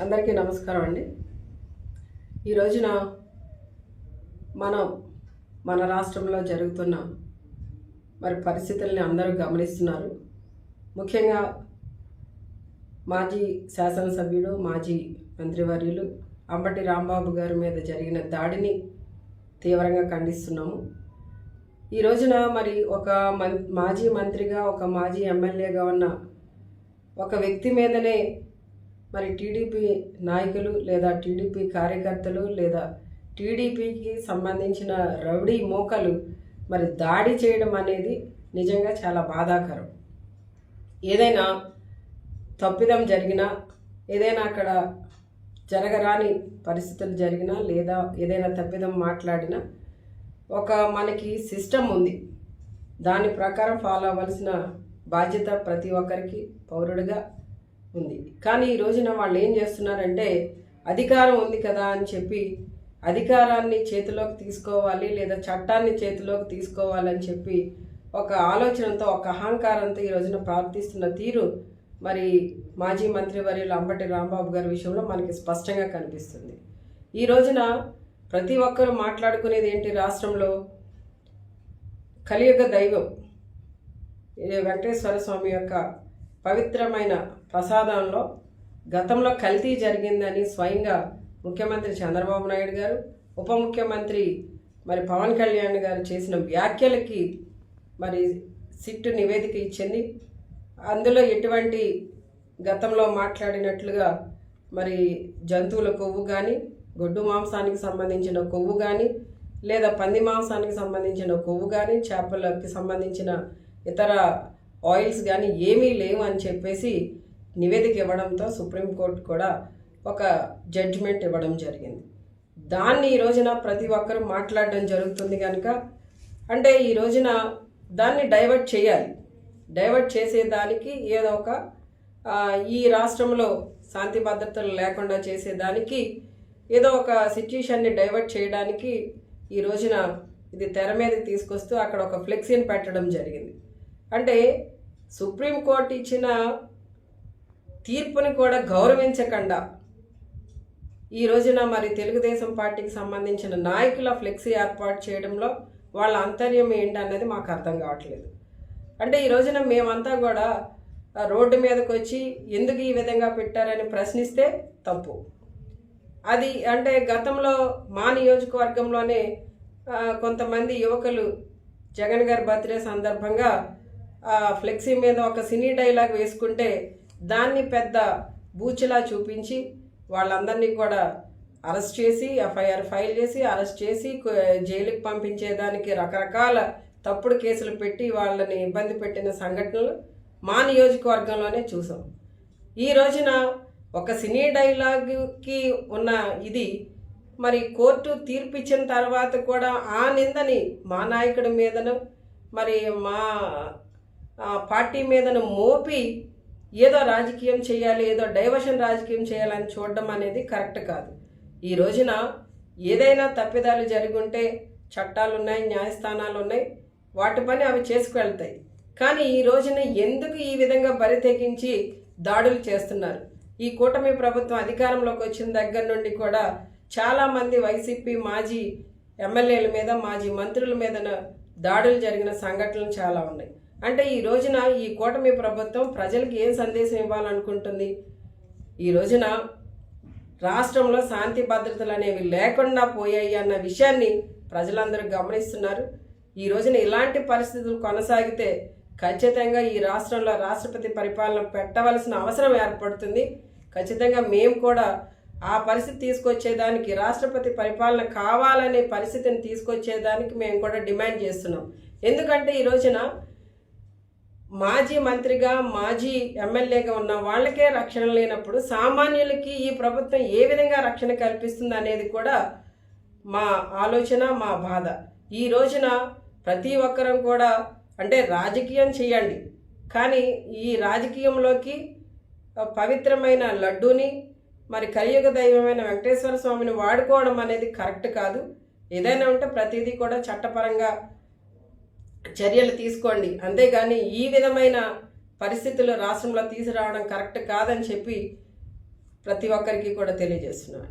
అందరికీ నమస్కారం అండి. ఈ రోజున మనం మన రాష్ట్రంలో జరుగుతున్న మరి పరిస్థితుల్ని అందరూ గమనిస్తున్నారు. ముఖ్యంగా మాజీ శాసనసభ్యుడు మాజీ మంత్రివర్యులు అంబటి రాంబాబు గారి మీద జరిగిన దాడిని తీవ్రంగా ఖండిస్తున్నాము. ఈ రోజున మరి ఒక మం మాజీ మంత్రిగా ఒక మాజీ ఎమ్మెల్యేగా ఉన్న ఒక వ్యక్తి మీదనే మరి టీడీపీ నాయకులు లేదా టీడీపీ కార్యకర్తలు లేదా టీడీపీకి సంబంధించిన రౌడీ మోకలు మరి దాడి చేయడం అనేది నిజంగా చాలా బాధాకరం. ఏదైనా తప్పిదం జరిగినా ఏదైనా అక్కడ జరగరాని పరిస్థితులు జరిగినా లేదా ఏదైనా తప్పిదం మాట్లాడినా ఒక మనకి సిస్టమ్ ఉంది. దాని ప్రకారం ఫాలో అవ్వాల్సిన బాధ్యత ప్రతి ఒక్కరికి పౌరుడిగా ఉంది. కానీ ఈ రోజున వాళ్ళు ఏం చేస్తున్నారంటే అధికారం ఉంది కదా అని చెప్పి అధికారాన్ని చేతిలోకి తీసుకోవాలి లేదా చట్టాన్ని చేతిలోకి తీసుకోవాలని చెప్పి ఒక ఆలోచనతో ఒక అహంకారంతో ఈ రోజున ప్రార్థిస్తున్న తీరు మరి మాజీ మంత్రివర్యులు అంబటి రాంబాబు గారి విషయంలో మనకి స్పష్టంగా కనిపిస్తుంది. ఈ రోజున ప్రతి ఒక్కరూ మాట్లాడుకునేది ఏంటి రాష్ట్రంలో? కలియుగ దైవం వెంకటేశ్వర స్వామి యొక్క పవిత్రమైన ప్రసాదంలో గతంలో కల్తీ జరిగిందని స్వయంగా ముఖ్యమంత్రి చంద్రబాబు నాయుడు గారు ఉప ముఖ్యమంత్రి మరి పవన్ కళ్యాణ్ గారు చేసిన వ్యాఖ్యలకి మరి సిట్టు నివేదిక ఇచ్చింది. అందులో ఎటువంటి గతంలో మాట్లాడినట్లుగా మరి జంతువుల కొవ్వు కానీ గొడ్డు మాంసానికి సంబంధించిన కొవ్వు కానీ లేదా పంది మాంసానికి సంబంధించిన కొవ్వు కానీ చేపలకి సంబంధించిన ఇతర ఆయిల్స్ కానీ ఏమీ లేవు అని చెప్పేసి నివేదిక ఇవ్వడంతో సుప్రీంకోర్టు కూడా ఒక జడ్జిమెంట్ ఇవ్వడం జరిగింది. దాన్ని ఈ రోజున ప్రతి ఒక్కరూ మాట్లాడడం జరుగుతుంది కనుక అంటే ఈ రోజున దాన్ని డైవర్ట్ చేయాలి. డైవర్ట్ చేసేదానికి ఏదో ఒక ఈ రాష్ట్రంలో శాంతి భద్రతలు లేకుండా చేసేదానికి ఏదో ఒక సిచ్యుయేషన్ని డైవర్ట్ చేయడానికి ఈ రోజున ఇది తెర మీద తీసుకొస్తూ అక్కడ ఒక ఫ్లెక్సీని పెట్టడం జరిగింది. అంటే సుప్రీంకోర్టు ఇచ్చిన తీర్పుని కూడా గౌరవించకుండా ఈ రోజున మరి తెలుగుదేశం పార్టీకి సంబంధించిన నాయకుల ఫ్లెక్సీ ఏర్పాటు చేయడంలో వాళ్ళ అంతర్యం ఏంటన్నది మాకు అర్థం కావట్లేదు. అంటే ఈ రోజున మేమంతా కూడా రోడ్డు మీదకి వచ్చి ఎందుకు ఈ విధంగా పెట్టారని ప్రశ్నిస్తే తప్పు. అది అంటే గతంలో మా నియోజకవర్గంలోనే కొంతమంది యువకులు జగన్ గారి బర్త్డే సందర్భంగా ఫ్లెక్సీ మీద ఒక సినీ డైలాగ్ వేసుకుంటే దాన్ని పెద్ద బూచిలా చూపించి వాళ్ళందరినీ కూడా అరెస్ట్ చేసి ఎఫ్ఐఆర్ ఫైల్ చేసి అరెస్ట్ చేసి జైలుకి పంపించేదానికి రకరకాల తప్పుడు కేసులు పెట్టి వాళ్ళని ఇబ్బంది పెట్టిన సంఘటనలు మా నియోజకవర్గంలోనే చూసాం. ఈ రోజున ఒక సినీ డైలాగ్కి ఉన్న ఇది మరి కోర్టు తీర్పిచ్చిన తర్వాత కూడా ఆ నిందని మా నాయకుడి మీదను మరి మా పార్టీ మీదను మోపి ఏదో రాజకీయం చేయాలి ఏదో డైవర్షన్ రాజకీయం చేయాలని చూడడం అనేది కరెక్ట్ కాదు. ఈ రోజున ఏదైనా తప్పిదాలు జరిగి ఉంటే చట్టాలు ఉన్నాయి న్యాయస్థానాలు ఉన్నాయి వాటి పని అవి చేసుకువెళ్తాయి. కానీ ఈ రోజున ఎందుకు ఈ విధంగా బరి తెగించి దాడులు చేస్తున్నారు? ఈ కూటమి ప్రభుత్వం అధికారంలోకి వచ్చిన దగ్గర నుండి కూడా చాలామంది వైసీపీ మాజీ ఎమ్మెల్యేల మీద మాజీ మంత్రుల మీద దాడులు జరిగిన సంఘటనలు చాలా ఉన్నాయి. అంటే ఈ రోజున ఈ కూటమి ప్రభుత్వం ప్రజలకు ఏం సందేశం ఇవ్వాలనుకుంటుంది? ఈ రోజున రాష్ట్రంలో శాంతి భద్రతలు అనేవి లేకుండా పోయాయి అన్న విషయాన్ని ప్రజలందరూ గమనిస్తున్నారు. ఈ రోజున ఇలాంటి పరిస్థితులు కొనసాగితే ఖచ్చితంగా ఈ రాష్ట్రంలో రాష్ట్రపతి పరిపాలన పెట్టవలసిన అవసరం ఏర్పడుతుంది. ఖచ్చితంగా మేము కూడా ఆ పరిస్థితి తీసుకొచ్చేదానికి రాష్ట్రపతి పరిపాలన కావాలనే పరిస్థితిని తీసుకొచ్చేదానికి మేము కూడా డిమాండ్ చేస్తున్నాం. ఎందుకంటే ఈ రోజున మాజీ మంత్రిగా మాజీ ఎమ్మెల్యేగా ఉన్న వాళ్ళకే రక్షణ లేనప్పుడు సామాన్యులకి ఈ ప్రభుత్వం ఏ విధంగా రక్షణ కల్పిస్తుంది అనేది కూడా మా ఆలోచన మా బాధ. ఈ రోజున ప్రతి ఒక్కరం కూడా అంటే రాజకీయం చేయండి. కానీ ఈ రాజకీయంలోకి పవిత్రమైన లడ్డూని మరి కలియుగ దైవమైన వెంకటేశ్వర స్వామిని వాడుకోవడం అనేది కరెక్ట్ కాదు. ఏదైనా ఉంటే ప్రతిదీ కూడా చట్టపరంగా చర్యలు తీసుకోండి. అంతేగాని ఈ విధమైన పరిస్థితులు రాష్ట్రంలో తీసుకురావడం కరెక్ట్ కాదని చెప్పి ప్రతి ఒక్కరికి కూడా తెలియజేస్తున్నాను.